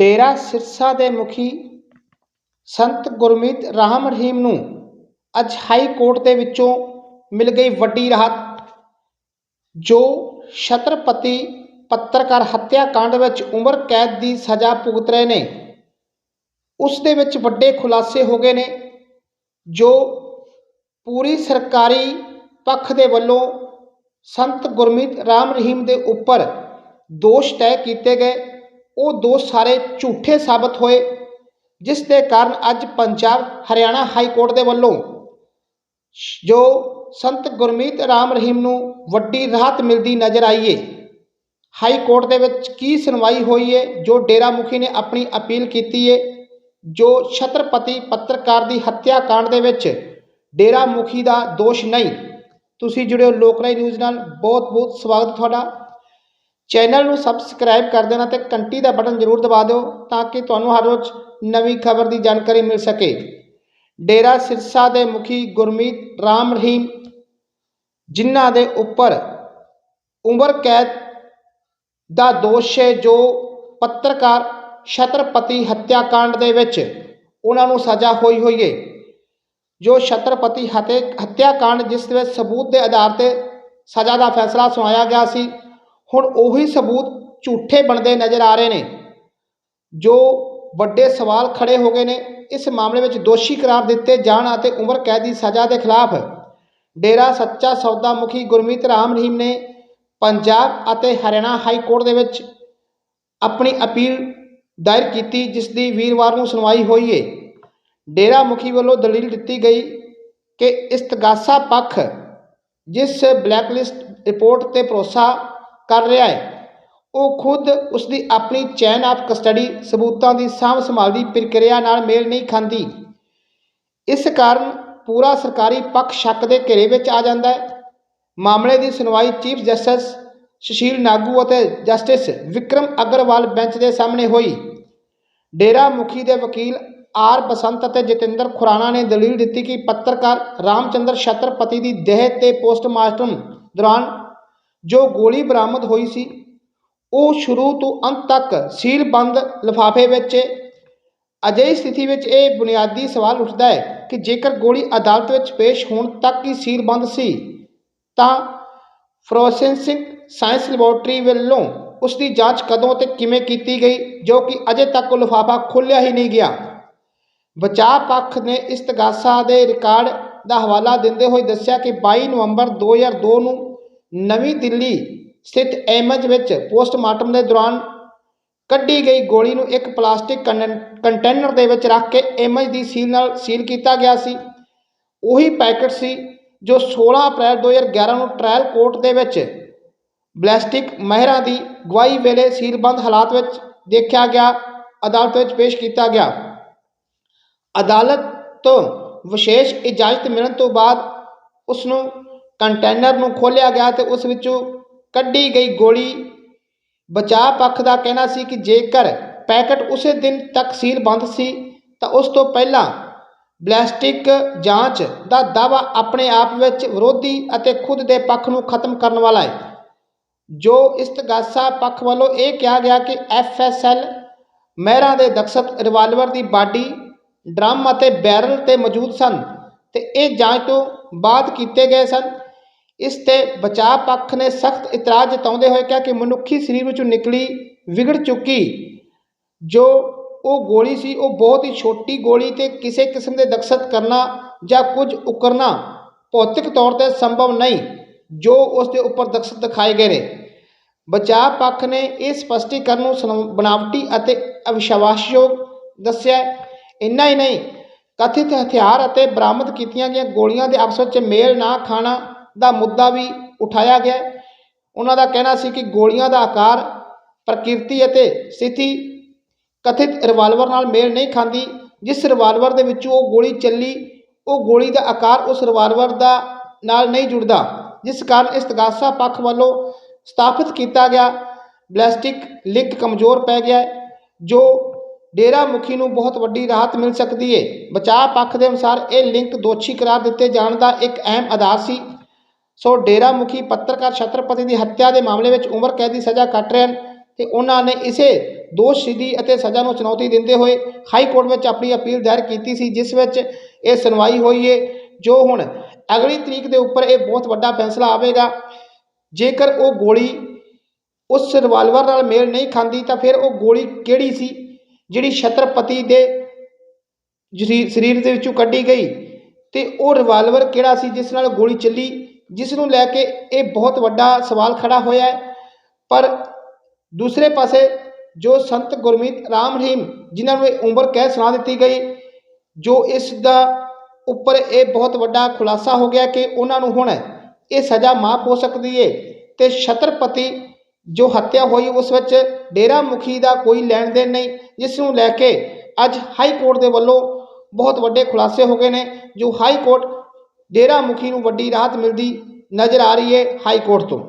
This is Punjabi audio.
ਡੇਰਾ ਸਿਰਸਾ ਦੇ ਮੁਖੀ ਸੰਤ ਗੁਰਮੀਤ ਰਾਮ ਰਹੀਮ ਨੂੰ ਅੱਜ ਹਾਈ ਕੋਰਟ ਦੇ ਵਿੱਚੋਂ ਮਿਲ ਗਈ ਵੱਡੀ ਰਾਹਤ, ਜੋ ਛਤਰਪਤੀ ਪੱਤਰਕਾਰ ਹੱਤਿਆ ਕਾਂਡ ਵਿੱਚ ਉਮਰ ਕੈਦ ਦੀ ਸਜ਼ਾ ਭੁਗਤ ਰਹੇ ਨੇ। ਉਸ ਦੇ ਵਿੱਚ ਵੱਡੇ ਖੁਲਾਸੇ ਹੋ ਗਏ ਨੇ, ਜੋ ਪੂਰੀ ਸਰਕਾਰੀ ਪੱਖ ਦੇ ਵੱਲੋਂ ਸੰਤ ਗੁਰਮੀਤ ਰਾਮ ਰਹੀਮ ਦੇ ਉੱਪਰ ਦੋਸ਼ ਤੈਅ ਕੀਤੇ ਗਏ। ਉਹ ਦੋਸ਼ ਸਾਰੇ ਝੂਠੇ ਸਾਬਤ ਹੋਏ, ਜਿਸ ਦੇ ਕਾਰਨ ਅੱਜ ਪੰਜਾਬ ਹਰਿਆਣਾ ਹਾਈ ਕੋਰਟ ਦੇ ਵੱਲੋਂ ਜੋ ਸੰਤ ਗੁਰਮੀਤ ਰਾਮ ਰਹੀਮ ਨੂੰ ਵੱਡੀ ਰਾਹਤ ਮਿਲਦੀ ਨਜ਼ਰ ਆਈ ਏ। ਹਾਈ ਕੋਰਟ ਦੇ ਵਿੱਚ ਕੀ ਸੁਣਵਾਈ ਹੋਈ ਏ, ਜੋ ਡੇਰਾ ਮੁਖੀ ਨੇ ਆਪਣੀ ਅਪੀਲ ਕੀਤੀ ਏ, ਜੋ ਛਤਰਪਤੀ ਪੱਤਰਕਾਰ ਦੀ ਹੱਤਿਆ ਕਾਂਡ ਦੇ ਵਿੱਚ ਡੇਰਾ ਮੁਖੀ ਦਾ ਦੋਸ਼ ਨਹੀਂ। ਤੁਸੀਂ ਜੁੜਿਓ ਲੋਕਰਾਈ ਨਿਊਜ਼ ਨਾਲ ਬਹੁਤ ਬਹੁਤ ਸਵਾਗਤ ਤੁਹਾਡਾ। ਚੈਨਲ ਨੂੰ ਸਬਸਕ੍ਰਾਈਬ ਕਰ ਦੇਣਾ ਤੇ ਘੰਟੀ ਦਾ ਬਟਨ ਜ਼ਰੂਰ ਦਬਾ ਦਿਓ ਤਾਂ ਕਿ ਤੁਹਾਨੂੰ ਹਰ ਰੋਜ਼ ਨਵੀਂ ਖਬਰ ਦੀ ਜਾਣਕਾਰੀ ਮਿਲ ਸਕੇ। ਡੇਰਾ ਸਿਰਸਾ ਦੇ ਮੁਖੀ ਗੁਰਮੀਤ ਰਾਮ ਰਹੀਮ, ਜਿਨ੍ਹਾਂ ਦੇ ਉੱਪਰ ਉਮਰ ਕੈਦ ਦਾ ਦੋਸ਼ ਹੈ, ਜੋ ਪੱਤਰਕਾਰ ਛਤਰਪਤੀ ਹੱਤਿਆਕਾਂਡ ਦੇ ਵਿੱਚ ਉਹਨਾਂ ਨੂੰ ਸਜ਼ਾ ਹੋਈ ਹੋਈ ਹੈ। ਜੋ ਛਤਰਪਤੀ ਹਤੇ ਹੱਤਿਆਕਾਂਡ ਜਿਸ ਵਿੱਚ ਸਬੂਤ ਦੇ ਆਧਾਰ ਤੇ ਸਜ਼ਾ ਦਾ ਫੈਸਲਾ ਸੁਣਾਇਆ ਗਿਆ ਸੀ ਹੁਣ ਉਹੀ ਸਬੂਤ ਝੂਠੇ ਬਣਦੇ ਨਜ਼ਰ ਆ ਰਹੇ ਨੇ, ਜੋ ਵੱਡੇ ਸਵਾਲ ਖੜੇ ਹੋ ਗਏ ਨੇ। ਇਸ ਮਾਮਲੇ ਵਿੱਚ ਦੋਸ਼ੀ ਕਰਾਰ ਦਿੱਤੇ ਜਾਣ ਅਤੇ ਉਮਰ ਕੈਦ ਦੀ ਸਜ਼ਾ ਦੇ ਖਿਲਾਫ ਡੇਰਾ ਸੱਚਾ ਸੌਦਾ ਮੁਖੀ ਗੁਰਮੀਤ ਰਾਮ ਰਹੀਮ ਨੇ ਪੰਜਾਬ ਅਤੇ ਹਰਿਆਣਾ ਹਾਈ ਕੋਰਟ ਦੇ ਵਿੱਚ ਆਪਣੀ ਅਪੀਲ ਦਾਇਰ ਕੀਤੀ, ਜਿਸ ਦੀ ਵੀਰਵਾਰ ਨੂੰ ਸੁਣਵਾਈ ਹੋਈ ਹੈ ਡੇਰਾ ਮੁਖੀ ਵੱਲੋਂ ਦਲੀਲ ਦਿੱਤੀ ਗਈ ਕਿ ਇਸਤਗਾਸਾ ਪੱਖ, ਜਿਸ ਬਲੈਕਲਿਸਟ ਰਿਪੋਰਟ ਤੇ ਭਰੋਸਾ ਕਰ ਰਿਹਾ ਹੈ। ਉਹ ਖੁਦ ਉਸ ਦੀ ਆਪਣੀ ਚੈਨ ਆਫ ਕਸਟਡੀ ਸਬੂਤਾਂ ਦੀ ਸਾਂਭ ਸੰਭਾਲ ਦੀ ਪ੍ਰਕਿਰਿਆ ਨਾਲ ਮੇਲ ਨਹੀਂ ਖਾਂਦੀ। ਇਸ ਕਾਰਨ ਪੂਰਾ ਸਰਕਾਰੀ ਪੱਖ ਸ਼ੱਕ ਦੇ ਘੇਰੇ ਵਿੱਚ ਆ ਜਾਂਦਾ ਹੈ। ਮਾਮਲੇ ਦੀ ਸੁਣਵਾਈ ਚੀਫ ਜਸਟਿਸ ਸੁਸ਼ੀਲ ਨਾਗੂ ਅਤੇ ਜਸਟਿਸ ਵਿਕਰਮ ਅਗਰਵਾਲ ਬੈਂਚ ਦੇ ਸਾਹਮਣੇ ਹੋਈ। ਡੇਰਾ ਮੁਖੀ ਦੇ ਵਕੀਲ ਆਰ ਬਸੰਤ ਅਤੇ ਜਤਿੰਦਰ ਖੁਰਾਣਾ ਨੇ ਦਲੀਲ ਦਿੱਤੀ ਕਿ ਪੱਤਰਕਾਰ ਰਾਮਚੰਦਰ ਛਤਰਪਤੀ ਦੀ ਦੇਹ ਤੇ ਪੋਸਟਮਾਰਟਮ ਦੌਰਾਨ ਜੋ ਗੋਲੀ ਬਰਾਮਦ ਹੋਈ ਸੀ, ਉਹ ਸ਼ੁਰੂ ਤੋਂ ਅੰਤ ਤੱਕ ਸੀਲਬੰਦ ਲਿਫਾਫੇ ਵਿੱਚ ਅਜਿਹੀ ਸਥਿਤੀ ਵਿੱਚ ਇਹ ਬੁਨਿਆਦੀ ਸਵਾਲ ਉੱਠਦਾ ਹੈ ਕਿ ਜੇਕਰ ਗੋਲੀ ਅਦਾਲਤ ਵਿੱਚ ਪੇਸ਼ ਹੋਣ ਤੱਕ ਹੀ ਸੀਲਬੰਦ ਸੀ, ਤਾਂ ਫੋਰੈਂਸਿਕ ਸਾਇੰਸ ਲੈਬੋਰਟਰੀ ਵੱਲੋਂ ਉਸ ਦੀ ਜਾਂਚ ਕਦੋਂ ਤੇ ਕਿਵੇਂ ਕੀਤੀ ਗਈ, ਜੋ ਕਿ ਅਜੇ ਤੱਕ ਉਹ ਲਿਫਾਫਾ ਖੋਲ੍ਹਿਆ ਹੀ ਨਹੀਂ ਗਿਆ। ਬਚਾਅ ਪੱਖ ਨੇ ਇਸ ਤਗਾਸਾ ਦੇ ਰਿਕਾਰਡ ਦਾ ਹਵਾਲਾ ਦਿੰਦੇ ਹੋਏ ਦੱਸਿਆ ਕਿ 22 ਨਵੰਬਰ 2002 ਨੂੰ ਨਵੀਂ ਦਿੱਲੀ ਸਥਿਤ ਐਮਜ ਵਿੱਚ ਪੋਸਟਮਾਰਟਮ ਦੇ ਦੌਰਾਨ ਕੱਢੀ ਗਈ ਗੋਲੀ ਨੂੰ ਇੱਕ ਪਲਾਸਟਿਕ ਕੰਟੇਨਰ ਦੇ ਵਿੱਚ ਰੱਖ ਕੇ ਐਮਜ ਦੀ ਸੀਲ ਨਾਲ ਸੀਲ ਕੀਤਾ ਗਿਆ ਸੀ। ਉਹੀ ਪੈਕਟ ਸੀ ਜੋ 16 ਅਪ੍ਰੈਲ 2011 ਨੂੰ ਟ੍ਰਾਇਲ ਕੋਰਟ ਦੇ ਵਿੱਚ ਬਲੈਸਟਿਕ ਮਹਿਰਾਂ ਦੀ ਗਵਾਹੀ ਵੇਲੇ ਸੀਲਬੰਦ ਹਾਲਾਤ ਵਿੱਚ ਦੇਖਿਆ ਗਿਆ, ਅਦਾਲਤ ਵਿੱਚ ਪੇਸ਼ ਕੀਤਾ ਗਿਆ। ਅਦਾਲਤ ਤੋਂ ਵਿਸ਼ੇਸ਼ ਇਜਾਜ਼ਤ ਮਿਲਣ ਤੋਂ ਬਾਅਦ ਉਸ ਨੂੰ ਕੰਟੇਨਰ ਨੂੰ ਖੋਲ੍ਹਿਆ ਗਿਆ ਤੇ ਉਸ ਵਿੱਚੋਂ ਕੱਢੀ ਗਈ ਗੋਲੀ। ਬਚਾਅ ਪੱਖ ਦਾ ਕਹਿਣਾ ਸੀ ਕਿ ਜੇਕਰ ਪੈਕਟ ਉਸੇ ਦਿਨ ਤੱਕ ਸੀਲ ਬੰਦ ਸੀ, ਤਾਂ ਉਸ ਤੋਂ ਪਹਿਲਾਂ ਬਲੈਸਟਿਕ ਜਾਂਚ ਦਾ ਦਾਅਵਾ ਆਪਣੇ ਆਪ ਵਿੱਚ ਵਿਰੋਧੀ ਅਤੇ ਖੁਦ ਦੇ ਪੱਖ ਨੂੰ ਖਤਮ ਕਰਨ ਵਾਲਾ ਹੈ। ਜੋ ਇਸਤਗਾਸਾ ਪੱਖ ਵੱਲੋਂ ਇਹ ਕਿਹਾ ਗਿਆ ਕਿ ਐਫਐਸਐਲ ਮਹਿਰਾਂ ਦੇ ਦਖਸ਼ਤ ਰਿਵਾਲਵਰ ਦੀ ਬਾਡੀ, ਡਰਮ ਅਤੇ ਬੈਰਲ ਤੇ ਮੌਜੂਦ ਸਨ ਤੇ ਇਹ ਜਾਂਚ ਤੋਂ ਬਾਅਦ ਕੀਤੇ ਗਏ ਸਨ। ਇਸ ਤੇ ਬਚਾਅ ਪੱਖ ਨੇ ਸਖਤ ਇਤਰਾਜ਼ ਜਤਾਉਂਦੇ ਹੋਏ ਕਿਹਾ ਕਿ ਮਨੁੱਖੀ ਸਰੀਰ ਵਿੱਚੋਂ ਨਿਕਲੀ, ਵਿਗੜ ਚੁੱਕੀ ਜੋ ਉਹ ਗੋਲੀ ਸੀ, ਉਹ ਬਹੁਤ ਹੀ ਛੋਟੀ ਗੋਲੀ ਤੇ ਕਿਸੇ ਕਿਸਮ ਦੇ ਦਖਸ਼ਤ ਕਰਨਾ ਜਾਂ ਕੁਝ ਉਕਰਨਾ ਭੌਤਿਕ ਤੌਰ ਤੇ ਸੰਭਵ ਨਹੀਂ, ਜੋ ਉਸ ਦੇ ਉੱਪਰ ਦਖਸ਼ਤ ਦਿਖਾਏ ਗਏ ਨੇ। ਬਚਾਅ ਪੱਖ ਨੇ ਇਹ ਸਪਸ਼ਟੀਕਰਨ ਨੂੰ ਸਨ- ਬਣਾਵਟੀ ਅਤੇ ਅਵਿਸ਼ਵਾਸਯੋਗ ਦੱਸਿਆ ਇੰਨਾ ਹੀ ਨਹੀਂ, ਕਥਿਤ ਹਥਿਆਰ ਅਤੇ ਬਰਾਮਦ ਕੀਤੀਆਂ ਗਈਆਂ ਗੋਲੀਆਂ ਦੇ ਆਪਸ ਵਿੱਚ ਮੇਲ ਨਾ ਖਾਣਾ ਦਾ ਮੁੱਦਾ ਵੀ ਉਠਾਇਆ ਗਿਆ ਉਹਨਾਂ ਦਾ ਕਹਿਣਾ ਸੀ ਕਿ ਗੋਲੀਆਂ ਦਾ ਆਕਾਰ, ਪ੍ਰਕਿਰਤੀ ਅਤੇ ਸਥਿਤੀ ਕਥਿਤ ਰਿਵਾਲਵਰ ਨਾਲ ਮੇਲ ਨਹੀਂ ਖਾਂਦੀ, ਜਿਸ ਰਿਵਾਲਵਰ ਦੇ ਵਿੱਚੋਂ ਉਹ ਗੋਲੀ ਚੱਲੀ, ਉਹ ਗੋਲੀ ਦਾ ਆਕਾਰ ਉਸ ਰਿਵਾਲਵਰ ਦਾ ਨਾਲ ਨਹੀਂ ਜੁੜਦਾ, ਜਿਸ ਕਾਰਨ ਇਸਤਗਾਸਾ ਪੱਖ ਵੱਲੋਂ ਸਥਾਪਿਤ ਕੀਤਾ ਗਿਆ। ਬਲੈਸਟਿਕ ਲਿੰਕ ਕਮਜ਼ੋਰ ਪੈ ਗਿਆ ਜੋ ਡੇਰਾ ਮੁਖੀ ਨੂੰ ਬਹੁਤ ਵੱਡੀ ਰਾਹਤ ਮਿਲ ਸਕਦੀ ਹੈ। ਬਚਾਅ ਪੱਖ ਦੇ ਅਨੁਸਾਰ ਇਹ ਲਿੰਕ ਦੋਸ਼ੀ ਕਰਾਰ ਦਿੱਤੇ ਜਾਣ ਦਾ ਇੱਕ ਅਹਿਮ ਆਧਾਰ ਸੀ। ਸੋ ਡੇਰਾ ਮੁਖੀ ਪੱਤਰਕਾਰ ਛਤਰਪਤੀ ਦੀ ਹੱਤਿਆ ਦੇ ਮਾਮਲੇ ਵਿੱਚ ਉਮਰ ਕੈਦ ਦੀ ਸਜ਼ਾ ਕੱਟ ਰਹੇ ਹਨ ਤੇ ਉਹਨਾਂ ਨੇ ਇਸੇ ਦੋਸ਼ੀ ਅਤੇ ਸਜ਼ਾ ਨੂੰ ਚੁਣੌਤੀ ਦਿੰਦੇ ਹੋਏ ਹਾਈ ਕੋਰਟ ਵਿੱਚ ਆਪਣੀ ਅਪੀਲ ਦਾਇਰ ਕੀਤੀ ਸੀ, ਜਿਸ ਵਿੱਚ ਇਹ ਸੁਣਵਾਈ ਹੋਈ ਹੈ ਜੋ ਹੁਣ ਅਗਲੀ ਤਰੀਕ ਦੇ ਉੱਪਰ ਇਹ ਬਹੁਤ ਵੱਡਾ ਫੈਸਲਾ ਆਵੇਗਾ। ਜੇਕਰ ਉਹ ਗੋਲੀ ਉਸ ਰਿਵਾਲਵਰ ਨਾਲ ਮੇਲ ਨਹੀਂ ਖਾਂਦੀ, ਤਾਂ ਫਿਰ ਉਹ ਗੋਲੀ ਕਿਹੜੀ ਸੀ, ਜਿਹੜੀ ਛਤਰਪਤੀ ਦੇ ਜਰੀ- ਸਰੀਰ ਦੇ ਵਿੱਚੋਂ ਕੱਢੀ ਗਈ? ਤੇ ਉਹ ਰਿਵਾਲਵਰ ਕਿਹੜਾ ਸੀ, ਜਿਸ ਨਾਲ ਗੋਲੀ ਚੱਲੀ? ਜਿਸ ਨੂੰ ਲੈ ਕੇ ਇਹ ਬਹੁਤ ਵੱਡਾ ਸਵਾਲ ਖੜਾ ਹੋਇਆ ਹੈ। ਪਰ ਦੂਸਰੇ ਪਾਸੇ ਜੋ ਸੰਤ ਗੁਰਮੀਤ ਰਾਮ ਰਹੀਮ ਜਿਨ੍ਹਾਂ ਨੂੰ ਇਹ ਉਮਰ ਕੈਦ ਸੁਣਾ ਦਿੱਤੀ ਗਈ, ਜੋ ਇਸ ਦਾ ਉੱਪਰ ਇਹ ਬਹੁਤ ਵੱਡਾ ਖੁਲਾਸਾ ਹੋ ਗਿਆ ਕਿ ਉਹਨਾਂ ਨੂੰ ਹੁਣ ਇਹ ਸਜ਼ਾ ਮਾਫ ਹੋ ਸਕਦੀ ਏ ਤੇ ਛਤਰਪਤੀ ਜੋ ਹੱਤਿਆ ਹੋਈ ਉਸ ਵਿੱਚ ਡੇਰਾ ਮੁਖੀ ਦਾ ਕੋਈ ਲੈਣ ਦੇਣ ਨਹੀਂ, ਜਿਸ ਨੂੰ ਲੈ ਕੇ ਅੱਜ ਹਾਈ ਕੋਰਟ ਦੇ ਵੱਲੋਂ ਬਹੁਤ ਵੱਡੇ ਖੁਲਾਸੇ ਹੋ ਗਏ ਨੇ, ਜੋ ਹਾਈ ਕੋਰਟ ਡੇਰਾ ਮੁਖੀ ਨੂੰ ਵੱਡੀ ਰਾਹਤ ਮਿਲਦੀ ਨਜ਼ਰ ਆ ਰਹੀ ਹੈ ਹਾਈ ਕੋਰਟ ਤੋਂ।